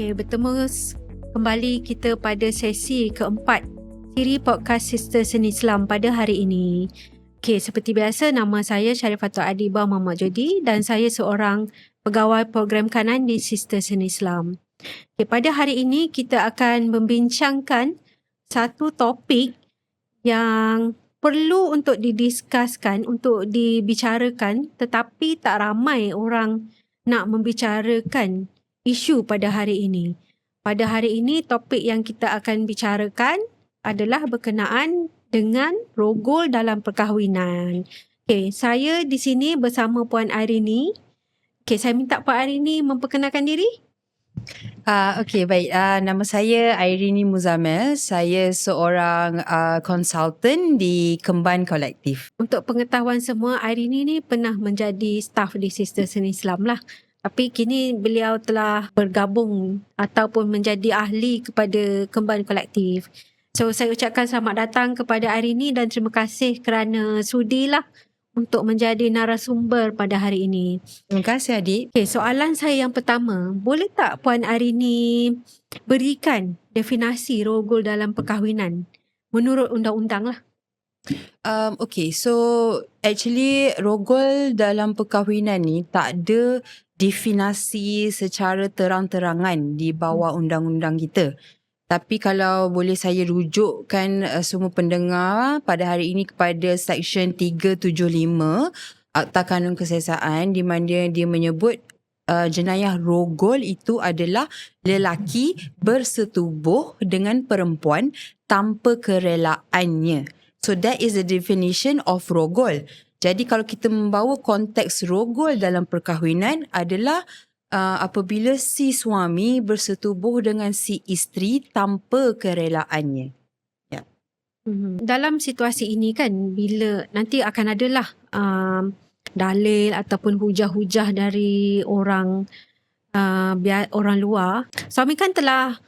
Okay, bertemu kembali kita pada sesi keempat siri podcast Sister Seni Islam pada hari ini. Okay, seperti biasa nama saya Syarifatul Adibah Muhammad Jodi dan saya seorang pegawai program kanan di Sister Seni Islam. Okay, pada hari ini kita akan membincangkan satu topik yang perlu untuk didiskuskan, untuk dibicarakan tetapi tak ramai orang nak membicarakan isu pada hari ini. Pada hari ini topik yang kita akan bicarakan adalah berkenaan dengan rogol dalam perkahwinan. Okey, saya di sini bersama Puan Airini. Okey, saya minta Puan Airini memperkenalkan diri. Uh, okay, baik. Uh, nama saya Airini Muzamel. Saya seorang uh, consultant di Kemban Kolektif. Untuk pengetahuan semua, Airini ni pernah menjadi staff di Sister Seni Islam lah. Tapi kini beliau telah bergabung ataupun menjadi ahli kepada Kemban Kolektif. So saya ucapkan selamat datang kepada Airini dan terima kasih kerana sudilah untuk menjadi narasumber pada hari ini. Terima kasih adik. Okay, soalan saya yang pertama, boleh tak Puan Arini berikan definasi rogol dalam perkahwinan menurut undang-undang lah? Um, okay, so actually rogol dalam perkahwinan ni tak ada definasi secara terang-terangan di bawah undang-undang kita. Tapi kalau boleh saya rujukkan uh, semua pendengar pada hari ini kepada Seksyen 375 Akta Kanun Kesesaan di mana dia menyebut uh, jenayah rogol itu adalah lelaki bersetubuh dengan perempuan tanpa kerelaannya. So that is the definition of rogol. Jadi kalau kita membawa konteks rogol dalam perkahwinan adalah uh, apabila si suami bersetubuh dengan si isteri tanpa kerelaannya. Mm-hmm. Dalam situasi ini kan bila nanti akan adalah um, dalil ataupun hujah-hujah dari orang uh, biar orang luar. Suami kan telah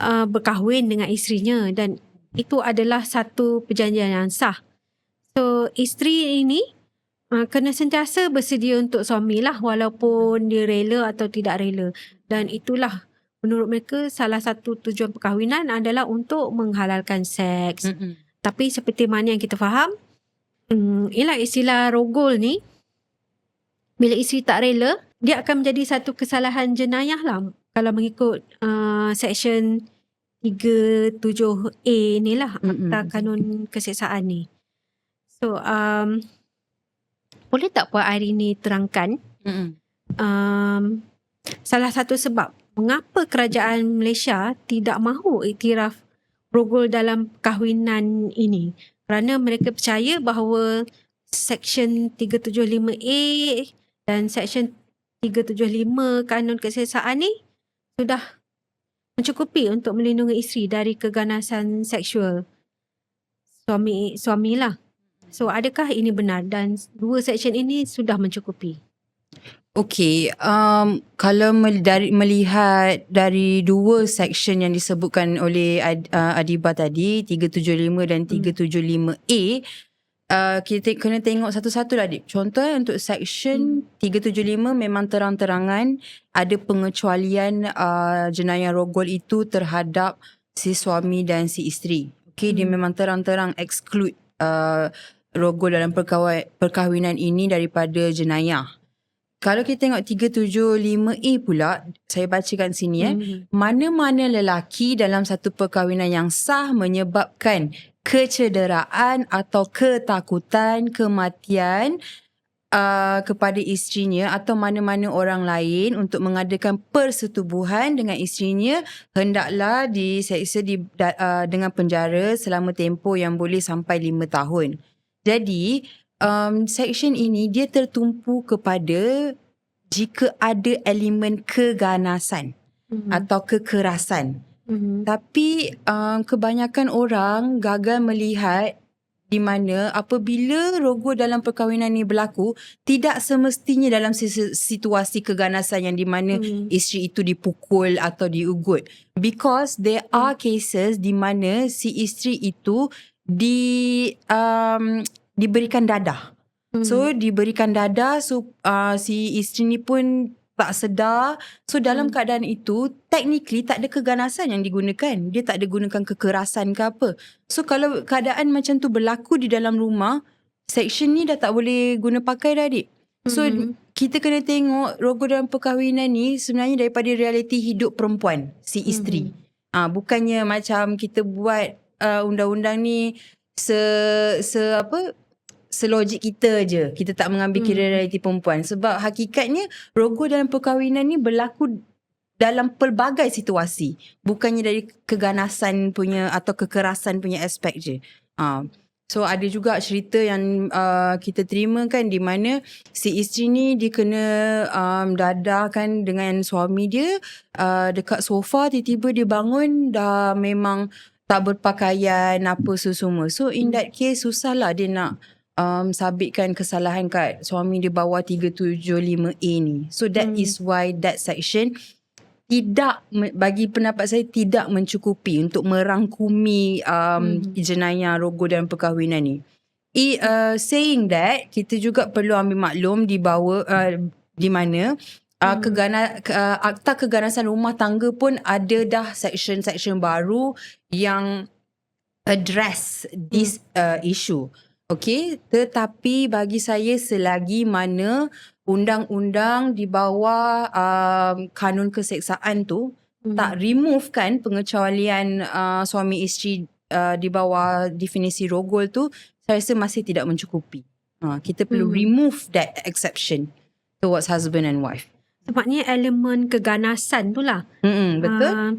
uh, berkahwin dengan isterinya dan itu adalah satu perjanjian yang sah. So isteri ini uh, kena sentiasa bersedia untuk suami lah walaupun dia rela atau tidak rela. Dan itulah menurut mereka salah satu tujuan perkahwinan adalah untuk menghalalkan seks. Mm-mm. Tapi seperti mana yang kita faham, hmm, ialah istilah rogol ni, bila isteri tak rela, dia akan menjadi satu kesalahan jenayah lah. Kalau mengikut uh, section 37A ni lah, Mm-mm. Akta Kanun Keseksaan ni. So, um, boleh tak Puan Airini terangkan Mm-mm. um, salah satu sebab mengapa kerajaan Malaysia tidak mahu iktiraf rogol dalam kahwinan ini kerana mereka percaya bahawa Seksyen 375A dan Seksyen 375 Kanun Keseksaan ni sudah mencukupi untuk melindungi isteri dari keganasan seksual suami suamilah. So adakah ini benar dan dua seksyen ini sudah mencukupi? Okay, um, kalau mel- dari, melihat dari dua section yang disebutkan oleh Ad, uh, Adiba tadi, 375 dan 375A, uh, kita te- kena tengok satu-satu lah Adik. Contoh untuk section 375 memang terang-terangan ada pengecualian uh, jenayah rogol itu terhadap si suami dan si isteri. Okay, dia Hmm. memang terang-terang exclude uh, rogol dalam perkahwi- perkahwinan ini daripada jenayah. Kalau kita tengok 375A pula, saya bacakan sini eh. Mhm. Mana-mana lelaki dalam satu perkahwinan yang sah menyebabkan kecederaan atau ketakutan, kematian uh, kepada isterinya atau mana-mana orang lain untuk mengadakan persetubuhan dengan isterinya hendaklah diseksa di, uh, dengan penjara selama tempoh yang boleh sampai 5 tahun. Jadi, um, section ini dia tertumpu kepada jika ada elemen keganasan Mhm. atau kekerasan. Mhm. Tapi um, kebanyakan orang gagal melihat di mana apabila rogol dalam perkahwinan ni berlaku tidak semestinya dalam situasi keganasan yang di mana Mhm. isteri itu dipukul atau diugut because there are cases di mana si isteri itu di um, diberikan dadah Mhm. So diberikan dadah so uh, si isteri ni pun tak sedar. So dalam Hmm. keadaan itu technically tak ada keganasan yang digunakan. Dia tak ada gunakan kekerasan ke apa. So kalau keadaan macam tu berlaku di dalam rumah, section ni dah tak boleh guna pakai dah adik. So Mhm. kita kena tengok rogol dalam perkahwinan ni sebenarnya daripada realiti hidup perempuan, si isteri. Mhm. Ah bukannya macam kita buat uh, undang-undang ni se se apa selogik kita je. Kita tak mengambil kira Hmm. realiti perempuan sebab hakikatnya rogol dalam perkahwinan ni berlaku dalam pelbagai situasi. Bukannya dari keganasan punya atau kekerasan punya aspek je. Ah So ada juga cerita yang uh, kita terima kan di mana si isteri ni dia kena um, dadah kan dengan suami dia uh, dekat sofa tiba-tiba dia bangun dah memang tak berpakaian apa semua. So in that case susahlah dia nak um, sabitkan kesalahan kat suami dia bawah 375A ni. So that Hmm. is why that section tidak bagi pendapat saya tidak mencukupi untuk merangkumi um, Mhm. jenayah rogol dalam perkahwinan ni. I, uh, saying that kita juga perlu ambil maklum di bawah uh, di mana uh, Hmm. kegana, ke, uh, akta keganasan rumah tangga pun ada dah section-section baru yang address this uh, issue. Okay, tetapi bagi saya selagi mana undang-undang di bawah um, kanun keseksaan tu Mhm. tak remove kan pengecualian uh, suami isteri uh, di bawah definisi rogol tu saya rasa masih tidak mencukupi. Uh, kita perlu Hmm. remove that exception towards husband and wife. Sebabnya elemen keganasan tu lah. Mm-mm, betul? Ah,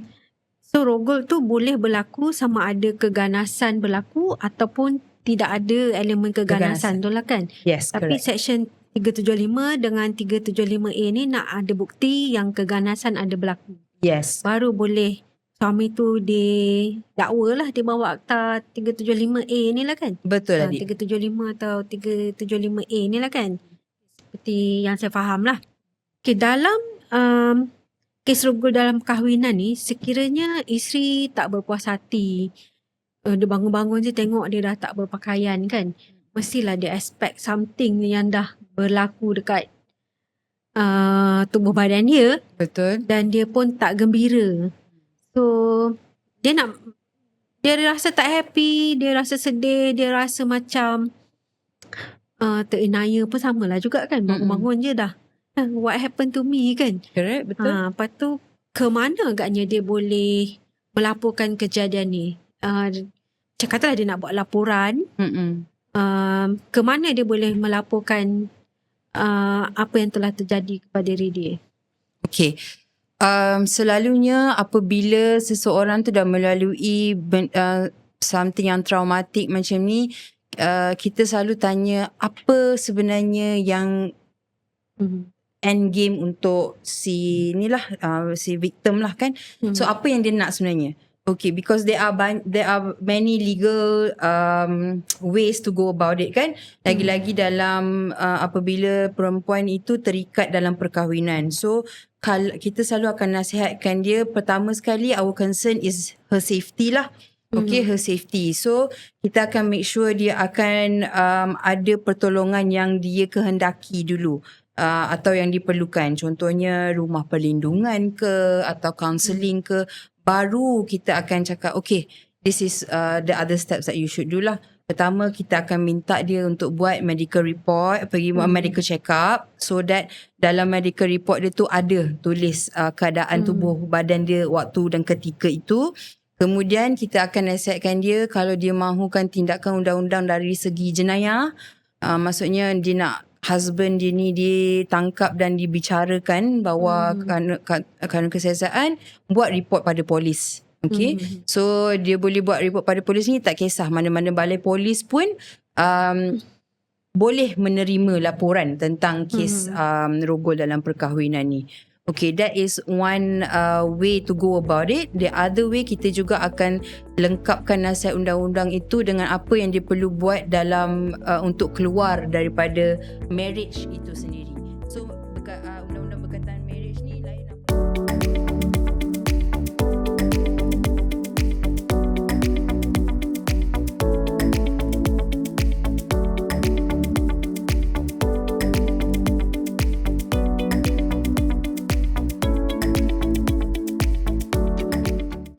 so rogol tu boleh berlaku sama ada keganasan berlaku ataupun tidak ada elemen keganasan, tu lah kan. yes, Tapi correct. section 375 dengan 375A ni nak ada bukti yang keganasan ada berlaku. Yes. Baru boleh suami tu didakwa lah dia bawa akta 375A ni lah kan. Betul Ah, adik. 375 atau 375A ni lah kan. Seperti yang saya faham lah. Okay, dalam um, kes rogol dalam kahwinan ni, sekiranya isteri tak berpuas hati, uh, dia bangun-bangun je tengok dia dah tak berpakaian kan, mestilah dia expect something yang dah berlaku dekat uh, tubuh badan dia Betul. dan dia pun tak gembira. So, dia nak dia rasa tak happy, dia rasa sedih, dia rasa macam uh, terinaya pun sama lah juga kan. Bangun-bangun je dah. "Ah, What happened to me kan? Correct, betul. Ha, lepas tu ke mana agaknya dia boleh melaporkan kejadian ni? Uh, macam katalah dia nak buat laporan, Mm-mm. uh, ke mana dia boleh melaporkan uh, apa yang telah terjadi kepada diri dia? Okay. Um, selalunya apabila seseorang tu dah melalui ben, uh, something yang traumatik macam ni, uh, kita selalu tanya apa sebenarnya yang Hmm. End game untuk si ni lah, uh, si victim lah kan. Hmm. So apa yang dia nak sebenarnya? Okay, because there are ban- there are many legal um, ways to go about it kan. Lagi-lagi dalam uh, apabila perempuan itu terikat dalam perkahwinan. So kal kita selalu akan nasihatkan dia pertama sekali our concern is her safety lah. Okay, her safety. So kita akan make sure dia akan um, ada pertolongan yang dia kehendaki dulu. Uh, atau yang diperlukan contohnya rumah perlindungan ke atau counselling ke baru kita akan cakap okay this is uh, the other steps that you should do lah pertama kita akan minta dia untuk buat medical report pergi buat Hmm. medical check up so that dalam medical report dia tu ada tulis uh, keadaan Hmm. tubuh badan dia waktu dan ketika itu kemudian kita akan nasihatkan dia kalau dia mahukan tindakan undang-undang dari segi jenayah uh, maksudnya dia nak husband dia ni ditangkap dan dibicarakan bahawa Hmm. kanun, kan- kanun kesihatan buat report pada polis. Okay. Hmm. So dia boleh buat report pada polis ni tak kisah mana-mana balai polis pun um, boleh menerima laporan tentang kes um, rogol dalam perkahwinan ni. Okay, that is one uh, way to go about it. The other way kita juga akan lengkapkan nasihat undang-undang itu dengan apa yang dia perlu buat dalam uh, untuk keluar daripada marriage itu sendiri.